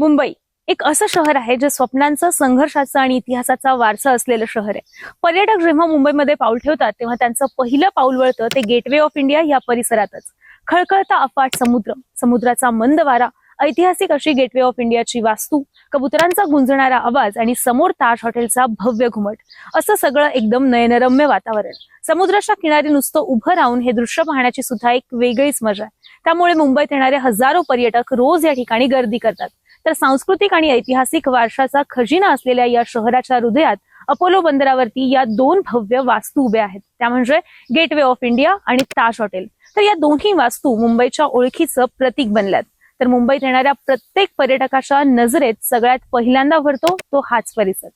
मुंबई एक असं शहर आहे जे स्वप्नांचं संघर्षाचा आणि इतिहासाचा वारसा असलेलं शहर आहे. पर्यटक जेव्हा मुंबईमध्ये पाऊल ठेवतात तेव्हा त्यांचं पहिलं पाऊल वळतं ते गेटवे ऑफ इंडिया या परिसरातच. खळखळता अफाट समुद्र समुद्राचा मंद वारा ऐतिहासिक अशी गेटवे ऑफ इंडियाची वास्तू कबुतरांचा गुंजणारा आवाज आणि समोर ताज हॉटेलचा भव्य घुमट. असं सगळं एकदम नयनरम्य वातावरण. समुद्राच्या किनारी नुसतं उभं राहून हे दृश्य पाहण्याची सुद्धा एक वेगळीच मजा आहे. त्यामुळे मुंबईत येणारे हजारो पर्यटक रोज या ठिकाणी गर्दी करतात. तर सांस्कृतिक आणि ऐतिहासिक वारशाचा खजिना असलेल्या या शहराच्या हृदयात अपोलो बंदरावरती या दोन भव्य वास्तू उभ्या आहेत. त्या म्हणजे गेटवे ऑफ इंडिया आणि ताज हॉटेल तर या दोन्ही वास्तू मुंबईच्या ओळखीचं प्रतीक बनल्यात. तर मुंबईत येणाऱ्या प्रत्येक पर्यटकाच्या नजरेत सगळ्यात पहिल्यांदा भरतो तो हाच परिसर.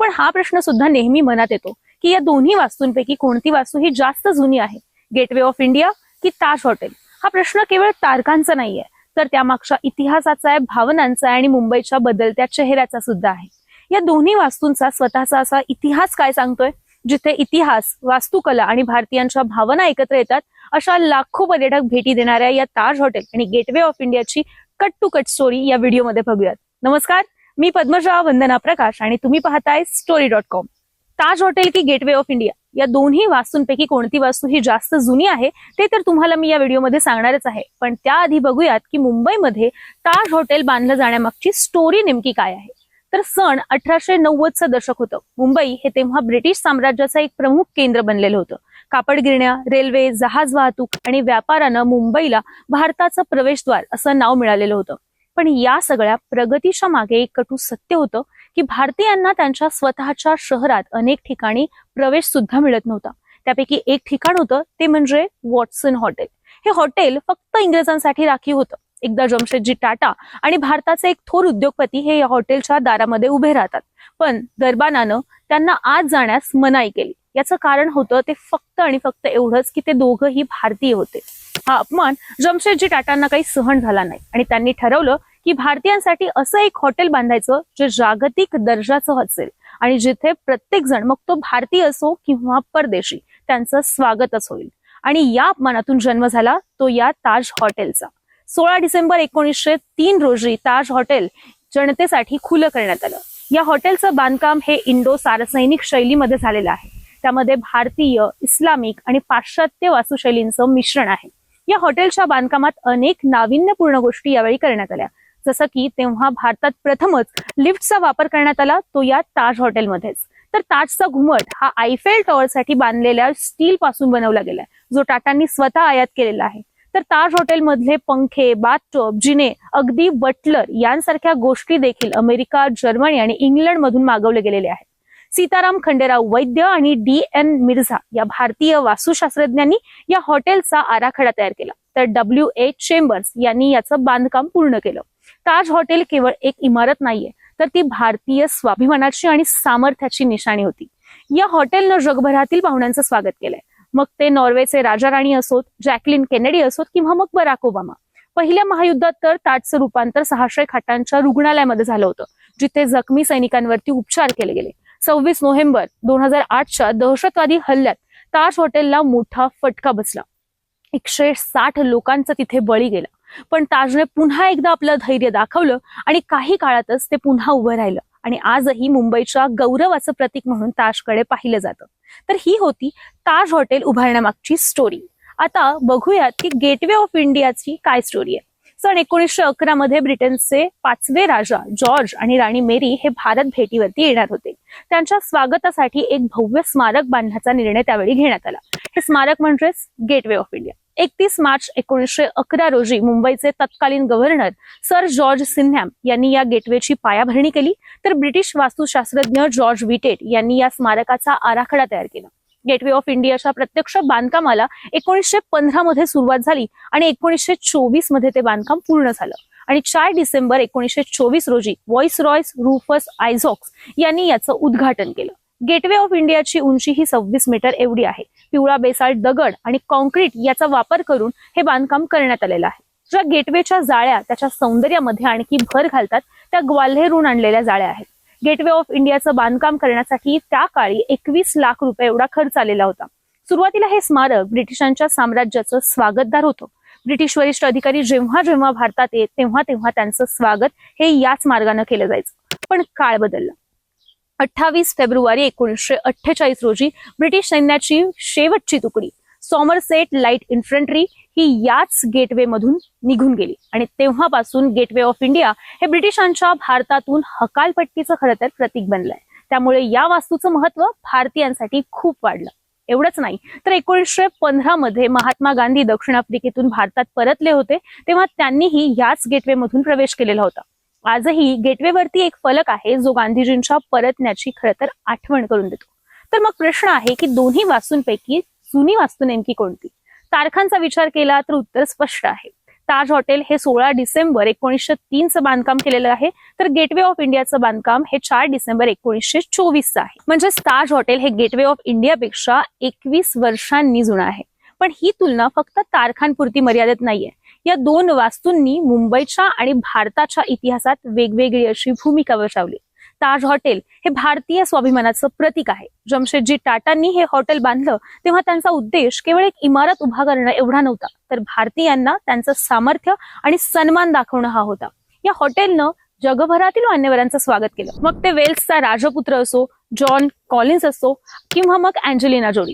पण हा प्रश्न सुद्धा नेहमी मनात येतो की या दोन्ही वास्तूंपैकी कोणती वास्तू ही जास्त जुनी आहे? गेटवे ऑफ इंडिया की ताज हॉटेल हा प्रश्न केवळ तारकांचा नाहीये. तर त्यामागच्या इतिहासाचा आहे भावनांचा आहे आणि मुंबईच्या बदलत्या चेहऱ्याचा सुद्धा आहे. या दोन्ही वास्तूंचा स्वतःचा असा इतिहास काय सांगतोय? जिथे इतिहास वास्तुकला आणि भारतीयांच्या भावना एकत्र येतात अशा लाखो पर्यटक भेटी देणाऱ्या या ताज हॉटेल आणि गेटवे ऑफ इंडियाची कट टू कट स्टोरी या व्हिडिओमध्ये बघूयात. नमस्कार मी पद्मजा वंदना प्रकाश आणि तुम्ही पाहताय story dot com Taj hotel की गेटवे ऑफ इंडिया या दोन्ही वास्तूंपैकी कोणती वास्तू ही जास्त जुनी आहे ते तर तुम्हाला मी या व्हिडिओमध्ये सांगणारच आहे. पण त्याआधी बघूयात की मुंबईमध्ये ताज हॉटेल बांधलं जाण्यामागची स्टोरी नेमकी काय आहे. तर सण अठराशे नव्वदचं दशक होतं. मुंबई हे तेव्हा ब्रिटिश साम्राज्याचं एक प्रमुख केंद्र बनलेलं होतं. कापड गिरण्या रेल्वे जहाज वाहतूक आणि व्यापारानं मुंबईला भारताचं प्रवेशद्वार असं नाव मिळालेलं होतं. पण या सगळ्या प्रगतीच्या मागे एक कटू सत्य होतं की भारतीयांना त्यांच्या स्वतःच्या शहरात अनेक ठिकाणी प्रवेश सुद्धा मिळत नव्हता. त्यापैकी एक ठिकाण होतं ते म्हणजे वॉटसन हॉटेल. हे हॉटेल फक्त इंग्रजांसाठी राखीव होतं. एकदा जमशेदजी टाटा आणि भारताचे एक थोर उद्योगपती हे या हॉटेलच्या दारामध्ये उभे राहतात. पण दरबानानं त्यांना आज जाण्यास मनाई केली. याचं कारण होतं ते फक्त आणि फक्त एवढंच की ते दोघंही भारतीय होते. हा अपमान जमशेदजी टाटांना काही सहन झाला नाही आणि त्यांनी ठरवलं की भारतीयांसाठी असं एक हॉटेल बांधायचं जे जागतिक दर्जाचं असेल. आणि जिथे प्रत्येक जण मग तो भारतीय असो किंवा परदेशी त्यांचं स्वागतच होईल. आणि या अपमानातून जन्म झाला तो या ताज हॉटेलचा. सोळा डिसेंबर एकोणीसशे तीन रोजी ताज हॉटेल जनतेसाठी खुलं करण्यात आलं. या हॉटेलचं बांधकाम हे इंडो सारसैनिक शैलीमध्ये झालेलं आहे. त्यामध्ये भारतीय इस्लामिक आणि पाश्चात्य वास्तुशैलींचं मिश्रण आहे. या हॉटेलच्या बांधकामात अनेक नाविन्यपूर्ण गोष्टी यावेळी करण्यात आल्या. जसं की तेव्हा भारतात प्रथमच लिफ्टचा वापर करण्यात आला तो या ताज हॉटेलमध्येच. तर ताजचा घुमट हा आयफेल टॉवरसाठी बांधलेल्या स्टील पासून बनवला गेलाय. जो टाटांनी स्वतः आयात केलेला आहे. तर ताज हॉटेलमधले पंखे बाथटॉप जिने अगदी बटलर यांसारख्या गोष्टी देखील अमेरिका जर्मनी आणि इंग्लंड मधून मागवले गेलेले आहेत. सीताराम खंडेराव वैद्य आणि डी एन मिर्झा या भारतीय वास्तुशास्त्रज्ञांनी या हॉटेलचा आराखडा तयार केला. तर डब्ल्यू एच चेंबर्स यांनी याचं बांधकाम पूर्ण केलं. ताज हॉटेल केवळ एक इमारत नाहीये तर ती भारतीय स्वाभिमानाची आणि सामर्थ्याची निशाणी होती. या हॉटेलनं जगभरातील पाहुण्यांचं स्वागत केलंय. मग ते नॉर्वेचे राजा राणी असोत जॅकलिन केनेडी असोत किंवा मग बराक ओबामा. पहिल्या महायुद्धात तर ताजचं रूपांतर सहाशे खाटांच्या रुग्णालयामध्ये झालं होतं जिथे जखमी सैनिकांवरती उपचार केले गेले. सव्वीस नोव्हेंबर दोन हजार आठच्या दहशतवादी हल्ल्यात ताज हॉटेलला मोठा फटका बसला. एकशे साठ लोकांचा तिथे बळी गेला. पण ताजने पुन्हा एकदा आपलं धैर्य दाखवलं आणि काही काळातच ते पुन्हा उभं राहिलं. आणि आजही मुंबईच्या गौरवाचं प्रतीक म्हणून ताजकडे पाहिलं जातं. तर ही होती ताज हॉटेल उभारण्यामागची स्टोरी आता बघूयात की गेटवे ऑफ इंडियाची काय स्टोरी आहे. सन एकोणीसशे अकरा मध्ये ब्रिटनचे पाचवे राजा जॉर्ज आणि राणी मेरी हे भारत भेटीवरती येणार होते. त्यांच्या स्वागतासाठी एक भव्य स्मारक बांधण्याचा निर्णय त्यावेळी घेण्यात आला. हे स्मारक म्हणजेच गेटवे ऑफ इंडिया एकतीस मार्च एकोणीसशे अकरा रोजी मुंबईचे तत्कालीन गव्हर्नर सर जॉर्ज सिन्हॅम यांनी या गेटवेची पायाभरणी केली तर ब्रिटिश वास्तुशास्त्रज्ञ जॉर्ज विटेट यांनी या स्मारकाचा आराखडा तयार केला. गेटवे ऑफ इंडियाच्या प्रत्यक्ष बांधकामाला एकोणीसशे पंधरा मध्ये सुरुवात झाली आणि एकोणीसशे चोवीसमध्ये ते बांधकाम पूर्ण झालं. आणि चार डिसेंबर एकोणीसशे चोवीस रोजी व्हॉइस रॉयस रुफस आयझॉक्स यांनी याचं उद्घाटन केलं. गेटवे ऑफ इंडियाची उंची ही सव्वीस मीटर एवढी आहे. पिवळा बेसाल्ट दगड आणि कॉन्क्रीट याचा वापर करून हे बांधकाम करण्यात आलेलं आहे. ज्या गेटवेच्या जाळ्या त्याच्या सौंदर्यामध्ये आणखी भर घालतात त्या ग्वाल्हेरून आणलेल्या जाळ्या आहेत. गेटवे ऑफ इंडियाचं बांधकाम करण्यासाठी त्या काळी एकवीस लाख रुपये एवढा खर्च आलेला होता. सुरुवातीला हे स्मारक ब्रिटिशांच्या साम्राज्याचं स्वागतदार होतं. ब्रिटिश वरिष्ठ अधिकारी जेव्हा जेव्हा भारतात येत तेव्हा तेव्हा त्यांचं स्वागत हे याच मार्गानं केलं जायचं. पण काळ बदलला. अठ्ठावीस फेब्रुवारी एकोणीसशे अठ्ठेचाळीस रोजी ब्रिटिश सैन्याची शेवटची तुकडी सॉमरसेट लाइट इन्फंट्री ही याच गेटवे मधून निघून गेली. आणि तेव्हापासून गेटवे ऑफ इंडिया हे ब्रिटिशांच्या भारतातून हकालपट्टीचं खरं तर प्रतीक बनलंय. त्यामुळे या वास्तूचं महत्त्व भारतीयांसाठी खूप वाढलं. एवढंच नाही तर एकोणीसशे पंधरा मध्ये महात्मा गांधी दक्षिण आफ्रिकेतून भारतात परतले होते तेव्हा त्यांनीही याच गेटवे मधून प्रवेश केलेला होता. आजही गेटवेवरती एक फलक आहे जो गांधीजींच्या परतण्याची खरं तर आठवण करून देतो. तर मग प्रश्न आहे की दोन्ही वास्तूंपैकी जुनी वास्तू नेमकी कोणती? तारखांचा विचार केला तर उत्तर स्पष्ट आहे. ताज हॉटेल हे सोळा डिसेंबर एकोणीसशे तीनचं बांधकाम केलेलं आहे तर गेटवे ऑफ इंडियाचं बांधकाम हे चार डिसेंबर एकोणीसशे चोवीसचं आहे. म्हणजेच ताज हॉटेल हे गेटवे ऑफ इंडियापेक्षा एकवीस वर्षांनी जुनं आहे. पण ही तुलना फक्त तारखांपुरती मर्यादित नाहीये. या दोन वास्तूंनी मुंबईच्या आणि भारताच्या इतिहासात वेगवेगळी अशी भूमिका बजावली. ताज हॉटेल हे भारतीय स्वाभिमानाचं प्रतीक आहे. जमशेदजी टाटांनी हे हॉटेल बांधलं तेव्हा त्यांचा उद्देश केवळ एक इमारत उभा करणं एवढा नव्हता तर भारतीयांना त्यांचं सामर्थ्य आणि सन्मान दाखवणं हा होता. या हॉटेलनं जगभरातील मान्यवरांचं स्वागत केलं. मग ते वेल्सचा राजपुत्र असो जॉन कॉलिन्स असो किंवा मग अँजेलिना जोडी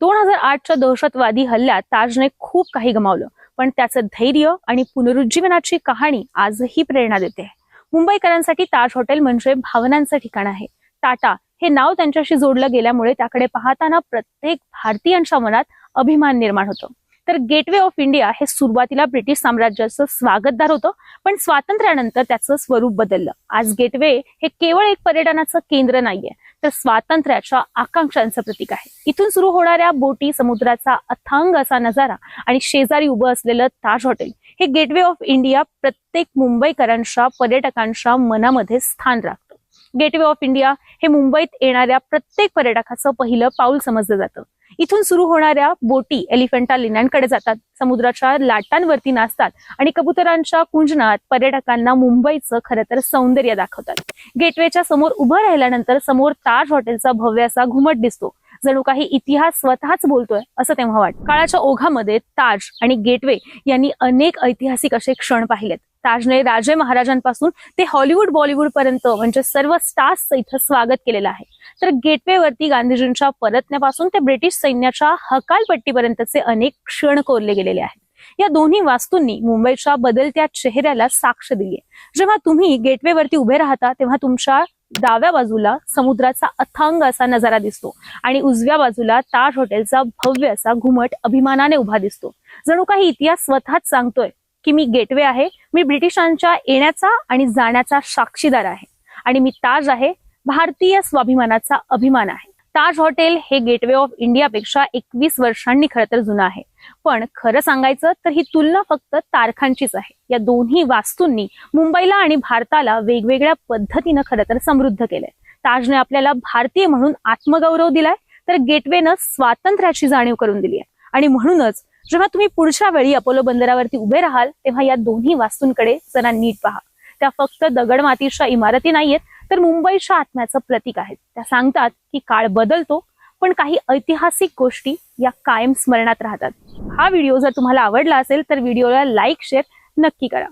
दोन हजार आठच्या दहशतवादी हल्ल्यात ताजने खूप काही गमावलं. पण त्याचं धैर्य आणि पुनरुज्जीवनाची कहाणी आजही प्रेरणा देते. मुंबईकरांसाठी ताज हॉटेल म्हणजे भावनांचं ठिकाण आहे. टाटा हे नाव त्यांच्याशी जोडलं गेल्यामुळे त्याकडे पाहताना प्रत्येक भारतीयांच्या मनात अभिमान निर्माण होतो. तर गेटवे ऑफ इंडिया हे सुरुवातीला ब्रिटिश साम्राज्याचं स्वागतदार होतं पण स्वातंत्र्यानंतर त्याचं स्वरूप बदललं. आज गेटवे हे केवळ एक पर्यटनाचं केंद्र नाहीये तर स्वातंत्र्याच्या आकांक्षांचं प्रतीक आहे. इथून सुरू होणाऱ्या बोटी समुद्राचा अथांग असा नजारा आणि शेजारी उभं असलेलं ताज हॉटेल हे गेटवे ऑफ इंडिया प्रत्येक मुंबईकरांच्या पर्यटकांच्या मनामध्ये स्थान राखतं. गेटवे ऑफ इंडिया हे मुंबईत येणाऱ्या प्रत्येक पर्यटकाचं पहिलं पाऊल समजलं जातं. इथून सुरू होणाऱ्या बोटी एलिफंटा लेण्यांकडे जातात. समुद्राच्या लाटांवरती नाचतात आणि कबुतरांच्या कुंजनात पर्यटकांना मुंबईचं खरं तर सौंदर्य दाखवतात. गेटवेच्या समोर उभं राहिल्यानंतर समोर ताज हॉटेलचा भव्य असा घुमट दिसतो. जणू काही इतिहास स्वतःच बोलतोय असं तेव्हा वाटतं. काळाच्या ओघामध्ये ताज आणि गेटवे यांनी अनेक ऐतिहासिक असे क्षण पाहिलेत. ताजने राजे महाराजांपासून ते हॉलिवूड बॉलिवूड पर्यंत म्हणजे सर्व स्टार्सचं इथं स्वागत केलेलं आहे. तर गेटवेवरती गांधीजींच्या परतण्यापासून ते ब्रिटिश सैन्याच्या हकालपट्टीपर्यंतचे अनेक क्षण कोरले गेलेले आहेत. या दोन्ही वास्तूंनी मुंबईच्या बदलत्या चेहऱ्याला साक्ष दिली आहे. जेव्हा तुम्ही गेटवेवरती उभे राहता तेव्हा तुमच्या डाव्या बाजूला समुद्राचा अथांग असा नजारा दिसतो आणि उजव्या बाजूला ताज हॉटेलचा भव्य असा घुमट अभिमानाने उभा दिसतो. जणू काही इतिहास स्वतःच सांगतोय की मी गेटवे आहे मी ब्रिटिशांच्या येण्याचा आणि जाण्याचा साक्षीदार आहे. आणि मी ताज आहे भारतीय स्वाभिमानाचा अभिमान आहे. ताज हॉटेल हे गेटवे ऑफ इंडियापेक्षा एकवीस वर्षांनी खरं तर जुनं आहे. पण खरं सांगायचं तर ही तुलना फक्त तारखांचीच आहे. या दोन्ही वास्तूंनी मुंबईला आणि भारताला वेगवेगळ्या पद्धतीनं खरं तर समृद्ध केलंय. ताजने आपल्याला भारतीय म्हणून आत्मगौरव दिलाय तर गेटवेनं स्वातंत्र्याची जाणीव करून दिली आहे आणि म्हणूनच जेव्हा तुम्ही पुढच्या वेळी अपोलो बंदरावरती उभे राहाल तेव्हा या दोन्ही वास्तूंकडे जरा नीट पहा. त्या फक्त दगड मातीच्या इमारती नाहीयेत तर मुंबईच्या आत्म्याचं प्रतीक आहेत. त्या सांगतात की काळ बदलतो पण काही ऐतिहासिक गोष्टी या कायम स्मरणात राहतात. हा व्हिडिओ जर तुम्हाला आवडला असेल तर व्हिडिओला लाईक शेअर नक्की करा.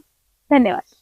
धन्यवाद.